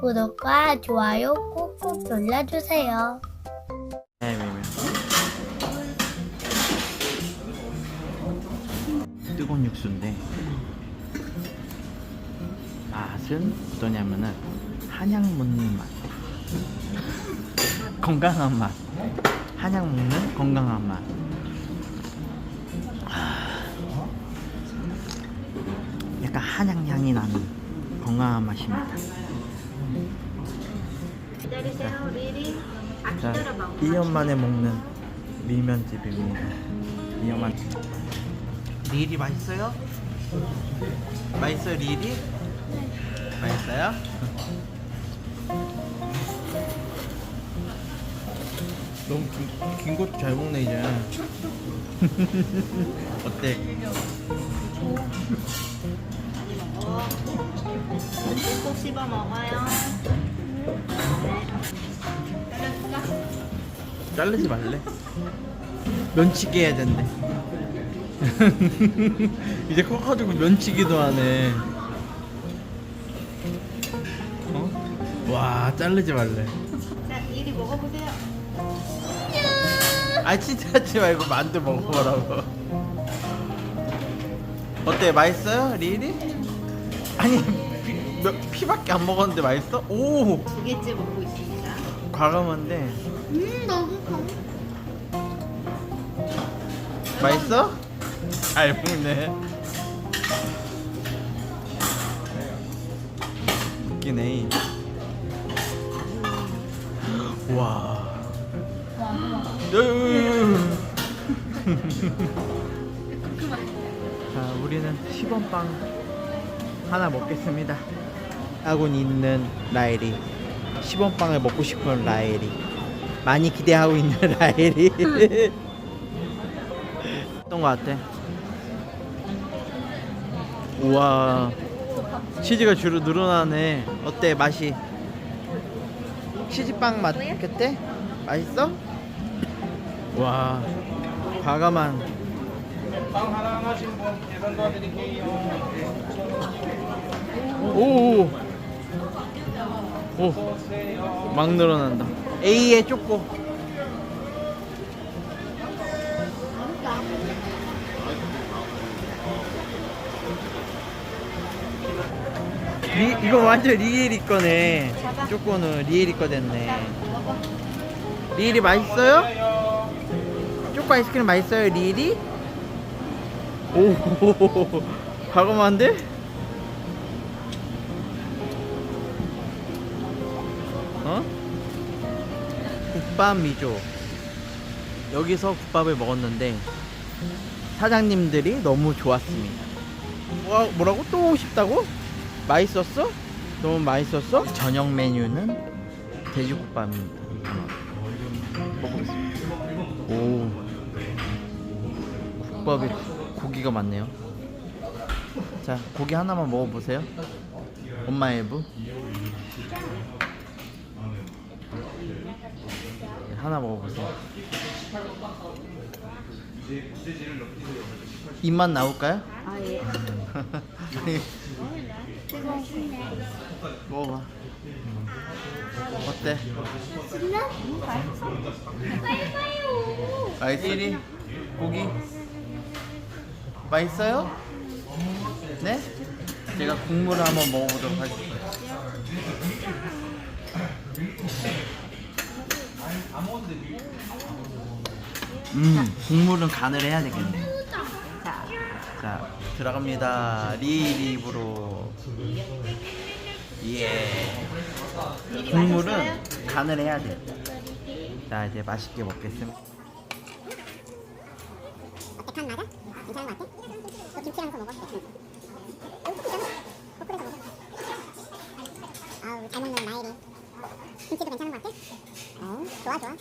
구독과 좋아요 꾹꾹 눌러주세요. 뜨거운 육수인데 맛은 어떠냐면은 한약 먹는 맛. 건강한 맛. 한약 먹는 건강한 맛. 아, 약간 한약 향이 나는 건강한 맛입니다 기다리세요, 리리. 아, 자, 기다려봐. 2년 만에 먹는 밀면집입니다. 2년 만. 리리 맛있어요? 맛있어요, 리리? 맛있어요? 너무 긴 것도 잘 먹네 이제. 어때? 꼭 씹어 먹어요. 자르지 말래? 면치기 해야 된대. 이제 커가지고 면치기도 하네. 어? 와, 자르지 말래. 자, 리리 먹어보세요. 아, 진짜 하지 말고 만두 먹어보라고. 어때? 맛있어요? 리리? 아니, 피, 몇, 피밖에 안 먹었는데 맛있어? 오! 두 개째 먹고 있습니다. 과감한데. 음, 너무 감 맛있어? 잘 먹네. 웃기네. 와. 으. 자, 우리는 10원 빵 하나 먹겠습니다. 하고 있는 라엘이 10원 빵을 먹고 싶은 라엘이 많이 기대하고 있는 라엘이 어떤 거 같아? 우와 치즈가 주로 늘어나네 어때 맛이? 치즈빵 맛 같아? 맛있어? 와 과감한 빵 하나 하나씩 뭐 계산 도와드릴게요. 오 오. 막 늘어난다 A에 쪼꼬 리, 이거 완전 리엘이 거네 쪼꼬는 리엘이 거 됐네 리엘이 맛있어요? 쪼꼬 아이스크림 맛있어요 리엘이? 오 과감한데? 어? 국밥 미조 여기서 국밥을 먹었는데 사장님들이 너무 좋았습니다 뭐, 뭐라고? 또 싶다고? 맛있었어? 너무 맛있었어? 저녁 메뉴는 돼지국밥입니다 오 국밥에 고기가 많네요 자 고기 하나만 먹어보세요 엄마 앨브 하나 먹어보세요. 입맛 나올까요? 아, 예. 먹어봐. 어때? 맛있어? 고기? 맛있어요? 네? 제가 국물을 한번 먹어보도록 하겠습 음, 국물은 간을 해야 되겠네. 자, 자, 들어갑니다. 리립으로. 예. 국물은 간을 해야 돼. 자, 이제 맛있게 먹겠습니다. 어때 간 맞아? 괜찮은 것 같아? 너 김치랑 서 먹어. 아우 잘 먹는 나엘이. 김치도 괜찮은 것 같아? 어 좋아 좋아.